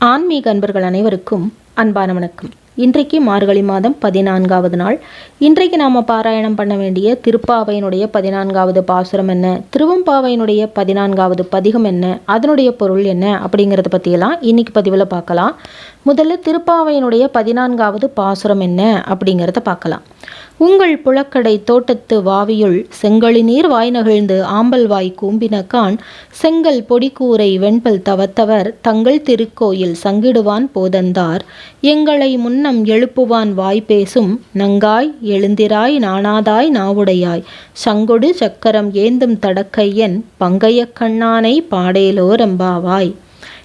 ஆன்மீக அன்பர்கள் அனைவருக்கும் அன்பான வணக்கம். இன்றைக்கு மார்கழி மாதம் பதினான்காவது நாள். இன்றைக்கு நாம் பாராயணம் பண்ண வேண்டிய திருப்பாவையினுடைய பதினான்காவது பாசுரம் என்ன? திருவம்பாவையினுடைய பதினான்காவது பதிகம் என்ன? அதனுடைய பொருள் என்ன? அப்படிங்கிறத பற்றியெல்லாம் இன்னைக்கு பதிவில் பார்க்கலாம். முதல்ல திருப்பாவையினுடைய பதினான்காவது பாசுரம் என்ன? அப்படிங்கிறத பார்க்கலாம். உங்கள் புழக்கடை தோட்டத்து வாவியுள் செங்கழி நீர் வாய் நகிழ்ந்து ஆம்பல் வாய் கூம்பினக்கான் செங்கல் பொடிக்கூரை வெண்பல் தவத்தவர் தங்கள் திருக்கோயில் சங்கிடுவான் போதந்தார். எங்களை முன்னம் எழுப்புவான் வாய் பேசும் நங்காய் எழுந்திராய் நாணாதாய் நாவுடையாய். சங்கொடு சக்கரம் ஏந்தும் தடக்கையன் பங்கைய கண்ணானை பாடேலோரம்பாவாய்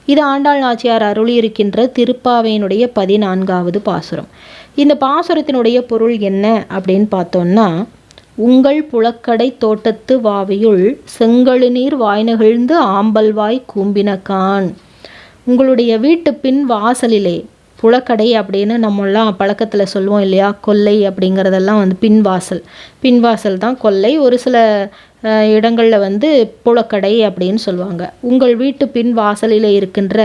இது ஆண்டாள் நாச்சியார் அருளியிருக்கின்ற திருப்பாவையினுடைய பதினான்காவது பாசுரம். இந்த பாசுரத்தினுடைய பொருள் என்ன அப்படின்னு பார்த்தோம்னா உங்கள் புழக்கடை தோட்டத்து வாவியுள் செங்கழு நீர் வாய் நெகிழ்ந்து ஆம்பல்வாய் கூம்பினகான் உங்களுடைய வீட்டு பின் வாசலிலே புழக்கடை அப்படின்னு நம்மெல்லாம் பழக்கத்தில் சொல்லுவோம் இல்லையா? கொல்லை அப்படிங்கிறதெல்லாம் வந்து பின்வாசல் பின்வாசல் தான் கொல்லை. ஒரு சில இடங்களில் வந்து புழக்கடை அப்படின்னு சொல்லுவாங்க. உங்கள் வீட்டு பின் வாசலில் இருக்கின்ற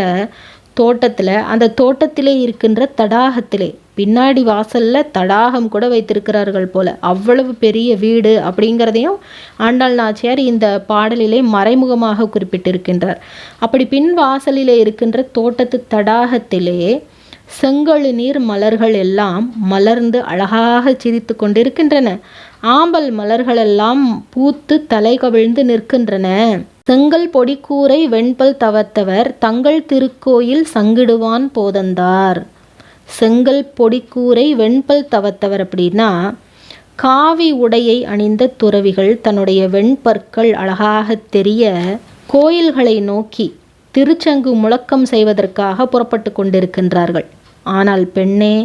தோட்டத்தில் அந்த தோட்டத்திலே இருக்கின்ற தடாகத்திலே பின்னாடி வாசலில் தடாகம் கூட வைத்திருக்கிறார்கள் போல. அவ்வளவு பெரிய வீடு அப்படிங்கிறதையும் ஆண்டாள் நாச்சியார் இந்த பாடலிலே மறைமுகமாக குறிப்பிட்டிருக்கின்றார். அப்படி பின் வாசலிலே இருக்கின்ற தோட்டத்து தடாகத்திலே செங்கழு நீர் மலர்கள் எல்லாம் மலர்ந்து அழகாக சிரித்து கொண்டிருக்கின்றன. ஆம்பல் மலர்களெல்லாம் பூத்து தலை கவிழ்ந்து நிற்கின்றன. செங்கல் பொடிக்கூரை வெண்பல் தவத்தவர் தங்கள் திருக்கோயில் சங்கிடுவான் போதந்தார். செங்கல் பொடிக்கூரை வெண்பல் தவத்தவர் அப்படின்னா காவி உடையை அணிந்த துறவிகள் தன்னுடைய வெண்பற்கள் அழகாக தெரிய கோயில்களை நோக்கி திருச்சங்கு முழக்கம் செய்வதற்காக புறப்பட்டு கொண்டிருக்கின்றார்கள். ஆனால் பெண்ணே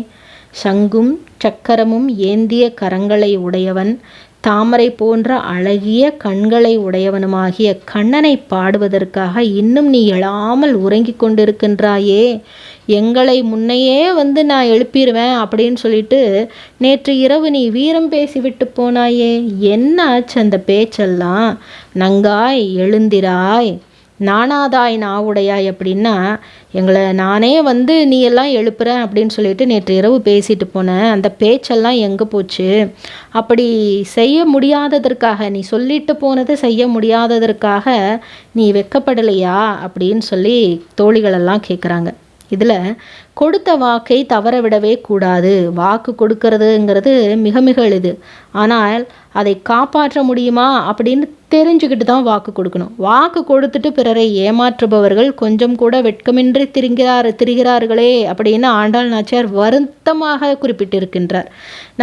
சங்கும் சக்கரமும் ஏந்திய கரங்களை உடையவன் தாமரை போன்ற அழகிய கண்களை உடையவனுமாகிய கண்ணனை பாடுவதற்காக இன்னும் நீ எழாமல் உறங்கிக் கொண்டிருக்கின்றாயே. எங்களை முன்னையே வந்து நான் எழுப்பிடுவேன் அப்படின்னு சொல்லிட்டு நேற்று இரவு நீ வீரம் பேசிவிட்டு போனாயே. என்ன ஆச்சு அந்த பேச்செல்லாம். நங்காய் எழுந்திராய். நானாதாய் நாவுடையாய் அப்படின்னா எங்களை நானே வந்து நீ எல்லாம் எழுப்புறேன் அப்படின்னு சொல்லிட்டு நேற்று இரவு பேசிட்டு போனேன். அந்த பேச்செல்லாம் எங்கே போச்சு? அப்படி செய்ய முடியாததற்காக நீ சொல்லிட்டு போனது செய்ய முடியாததற்காக நீ வெக்கப்படலையா? அப்படின்னு சொல்லி தோழிகளெல்லாம் கேட்குறாங்க இதில் கொடுத்த வாக்கை தவற விடவே கூடாது. வாக்கு கொடுக்கறதுங்கிறது மிக மிக எளிது. ஆனால் அதை காப்பாற்ற முடியுமா அப்படின்னு தெரிஞ்சுக்கிட்டு தான் வாக்கு கொடுக்கணும். வாக்கு கொடுத்துட்டு பிறரை ஏமாற்றுபவர்கள் கொஞ்சம் கூட வெட்கமின்றி திரிகிறார் திரிகிறார்களே அப்படின்னு ஆண்டாள் நாச்சியார் வருத்தமாக குறிப்பிட்டிருக்கின்றார்.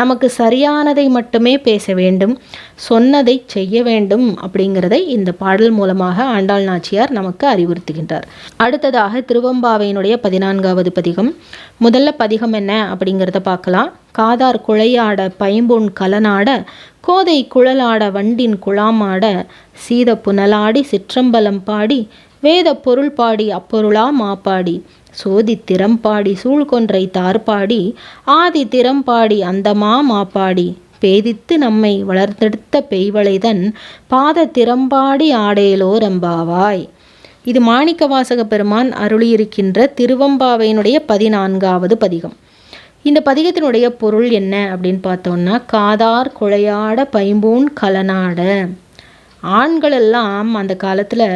நமக்கு சரியானதை மட்டுமே பேச வேண்டும் சொன்னதை செய்ய வேண்டும் அப்படிங்கிறதை இந்த பாடல் மூலமாக ஆண்டாள் நாச்சியார் நமக்கு அறிவுறுத்துகின்றார். அடுத்ததாக திருவம்பாவையினுடைய பதினான்காவது பதிகம் முதல்ல பதிகம் என்ன அப்படிங்கிறத பார்க்கலாம். காதார் குழையாட பைம்பொன் கலனாட கோதை குழலாட வண்டின் குழாமாட சீத புனலாடி சிற்றம்பலம் பாடி வேத பொருள் பாடி அப்பொருளா மாப்பாடி சோதி திறம்பாடி சூழ்கொன்றை தார்பாடி ஆதி திறம்பாடி அந்தமா மாப்பாடி பேதித்து நம்மை வளர்த்தெடுத்த பெய்வளைதன் பாத திறம்பாடி ஆடேலோ ரம்பாவாய். இது மாணிக்க வாசக பெருமான் அருளியிருக்கின்ற திருவம்பாவையினுடைய பதினான்காவது பதிகம். இந்த பதிகத்தினுடைய பொருள் என்ன அப்படின்னு பார்த்தோம்னா காதார் குழையாட பைம்பூன் கலனாட. ஆண்களெல்லாம் அந்த காலத்தில்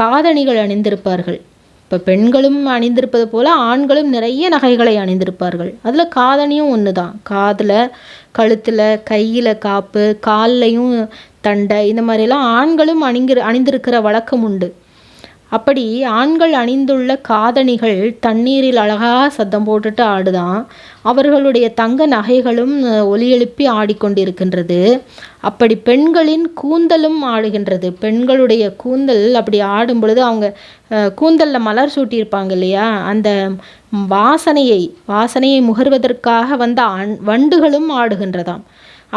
காதணிகள் அணிந்திருப்பார்கள். இப்போ பெண்களும் அணிந்திருப்பது போல் ஆண்களும் நிறைய நகைகளை அணிந்திருப்பார்கள். அதில் காதணியும் ஒன்று தான் காதில் கழுத்தில் கையில் காப்பு கால்லையும் தண்டை இந்த மாதிரிலாம் ஆண்களும் அணிங்கிற அணிந்திருக்கிற வழக்கம் உண்டு. அப்படி ஆண்கள் அணிந்துள்ள காதணிகள் தண்ணீரில் அழகாக சத்தம் போட்டுட்டு ஆடுதான். அவர்களுடைய தங்க நகைகளும் ஒலி எழுப்பி ஆடிக்கொண்டிருக்கின்றது. அப்படி பெண்களின் கூந்தலும் ஆடுகின்றது. பெண்களுடைய கூந்தல் அப்படி ஆடும் பொழுது அவங்க கூந்தலில் மலர் சூட்டியிருப்பாங்க இல்லையா? அந்த வாசனையை வாசனையை முகர்வதற்காக வந்த வண்டுகளும் ஆடுகின்றதாம்.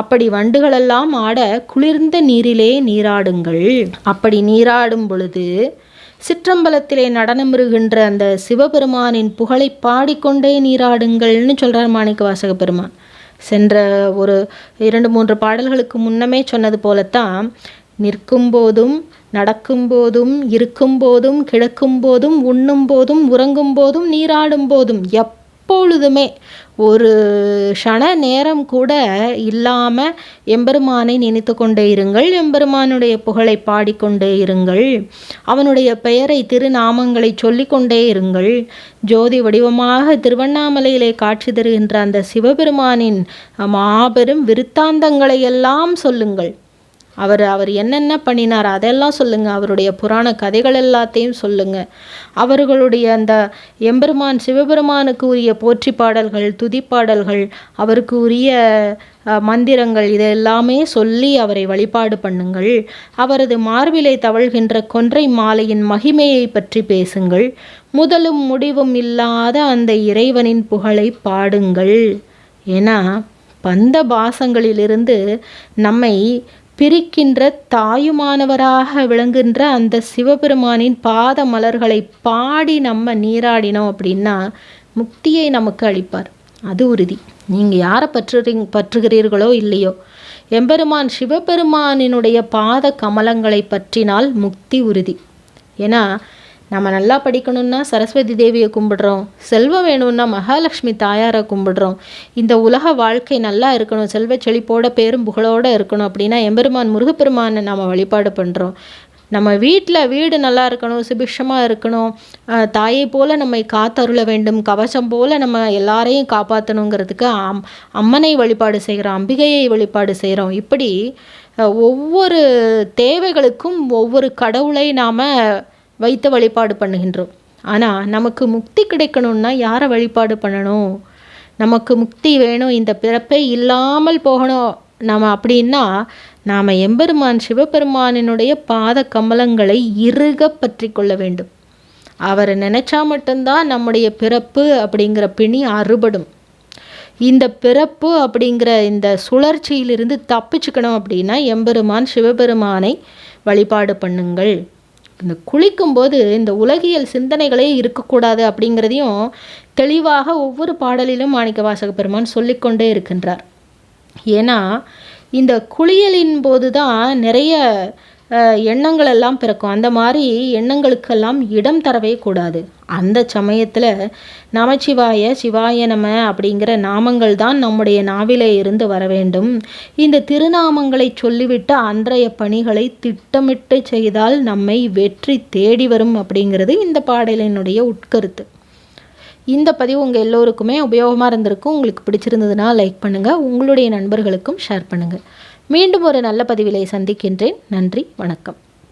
அப்படி வண்டுகளெல்லாம் ஆட குளிர்ந்த நீரிலே நீராடுங்கள். அப்படி நீராடும் பொழுது சிற்றம்பலத்திலே நடனமிருகின்ற அந்த சிவபெருமானின் புகழை பாடிக்கொண்டே நீராடுங்கள்னு சொல்கிறார் மாணிக்க வாசக பெருமான் சென்ற ஒரு இரண்டு மூன்று பாடல்களுக்கு முன்னமே சொன்னது போலத்தான் நிற்கும் போதும் நடக்கும் கிடக்கும்போதும் உறங்கும் போதும் நீராடும் போதும் எப் எப்பொழுதுமே ஒரு க்ஷண நேரம் கூட இல்லாமல் எம்பெருமானை நினைத்து கொண்டே இருங்கள். எம்பெருமானுடைய புகழை பாடிக்கொண்டே இருங்கள். அவனுடைய பெயரை திருநாமங்களை சொல்லிக்கொண்டே இருங்கள். ஜோதி வடிவமாக திருவண்ணாமலையிலே காட்சி தருகின்ற அந்த சிவபெருமானின் மாபெரும் விருத்தாந்தங்களை எல்லாம் சொல்லுங்கள். அவர் அவர் என்னென்ன பண்ணினார் அதெல்லாம் சொல்லுங்கள் அவருடைய புராண கதைகள் எல்லாத்தையும் சொல்லுங்கள் அவர்களுடைய அந்த எம்பெருமான் சிவபெருமானுக்கு உரிய போற்றி பாடல்கள் துதிப்பாடல்கள் அவருக்கு உரிய மந்திரங்கள் இதெல்லாமே சொல்லி அவரை வழிபாடு பண்ணுங்கள். அவரது மார்பிலை தவழ்கின்ற கொன்றை மாலையின் மகிமையை பற்றி பேசுங்கள். முதலும் முடிவும் இல்லாத அந்த இறைவனின் புகழை பாடுங்கள். ஏன்னா பந்த பாசங்களிலிருந்து நம்மை பிரிக்கின்ற தாயுமானவராக விளங்குகின்ற அந்த சிவபெருமானின் பாத மலர்களை பாடி நம்ம நீராடினோம் அப்படின்னா முக்தியை நமக்கு அளிப்பார். அது உறுதி. நீங்கள் யாரை பற்றுறீங்க பற்றுகிறீர்களோ இல்லையோ. எம்பெருமான் சிவபெருமானினுடைய பாத கமலங்களை பற்றினால் முக்தி உறுதி. ஏன்னா நம்ம நல்லா படிக்கணும்னா சரஸ்வதி தேவியை கும்பிடுறோம். செல்வம் வேணும்னா மகாலட்சுமி தாயாரை கும்பிடுறோம். இந்த உலக வாழ்க்கை நல்லா இருக்கணும். செல்வ செழிப்போட பேரும் புகழோடு இருக்கணும் அப்படின்னா எம்பெருமான் முருகப்பெருமானை நம்ம வழிபாடு பண்ணுறோம் நம்ம வீட்டில் வீடு நல்லா இருக்கணும் சுபிக்ஷமாக இருக்கணும். தாயை போல் நம்மை காத்தருள வேண்டும். கவசம் போல் நம்ம எல்லாரையும் காப்பாற்றணுங்கிறதுக்கு அம் அம்மனை வழிபாடு செய்கிறோம் அம்பிகையை வழிபாடு செய்கிறோம் இப்படி ஒவ்வொரு தேவைகளுக்கும் ஒவ்வொரு கடவுளை நாம் வைத்து வழிபாடு பண்ணுகின்றோம். ஆனால் நமக்கு முக்தி கிடைக்கணும்னா யாரை வழிபாடு பண்ணணும்? நமக்கு முக்தி வேணும் இந்த பிறப்பே இல்லாமல் போகணும். நம்ம அப்படின்னா நாம் எம்பெருமான் சிவபெருமானினுடைய பாத கமலங்களை இறுக பற்றி கொள்ள வேண்டும். அவரை நினச்சா மட்டும்தான் நம்முடைய பிறப்பு அப்படிங்கிற பிணி அறுபடும். இந்த பிறப்பு அப்படிங்கிற இந்த சுழற்சியிலிருந்து தப்பிச்சுக்கணும் அப்படின்னா எம்பெருமான் சிவபெருமானை வழிபாடு பண்ணுங்கள். இந்த குளிக்கும்போது இந்த உலகியல் சிந்தனைகளே இருக்கக்கூடாது அப்படிங்கிறதையும் தெளிவாக ஒவ்வொரு பாடலிலும் மாணிக்க வாசக பெருமான் சொல்லிக்கொண்டே இருக்கின்றார். ஏன்னா இந்த குளியலின் போது தான் நிறைய எண்ணங்கள் எல்லாம் பிறக்கும். அந்த மாதிரி எண்ணங்களுக்கெல்லாம் இடம் தரவே கூடாது. அந்த சமயத்தில் நமச்சிவாய சிவாய நம அப்படிங்கிற நாமங்கள் தான் நம்முடைய நாவிலே இருந்து வர வேண்டும். இந்த திருநாமங்களை சொல்லிவிட்டு அன்றைய பணிகளை திட்டமிட்டு செய்தால் நம்மை வெற்றி தேடி வரும் அப்படிங்கிறது இந்த பாடலினுடைய உட்கருத்து. இந்த பதிவு உங்கள் எல்லோருக்குமே உபயோகமாக இருந்திருக்கும். உங்களுக்கு பிடிச்சிருந்ததுன்னா லைக் பண்ணுங்கள் உங்களுடைய நண்பர்களுக்கும் ஷேர் பண்ணுங்கள் மீண்டும் ஒரு நல்ல பதிவிலை சந்திக்கின்றேன். நன்றி வணக்கம்.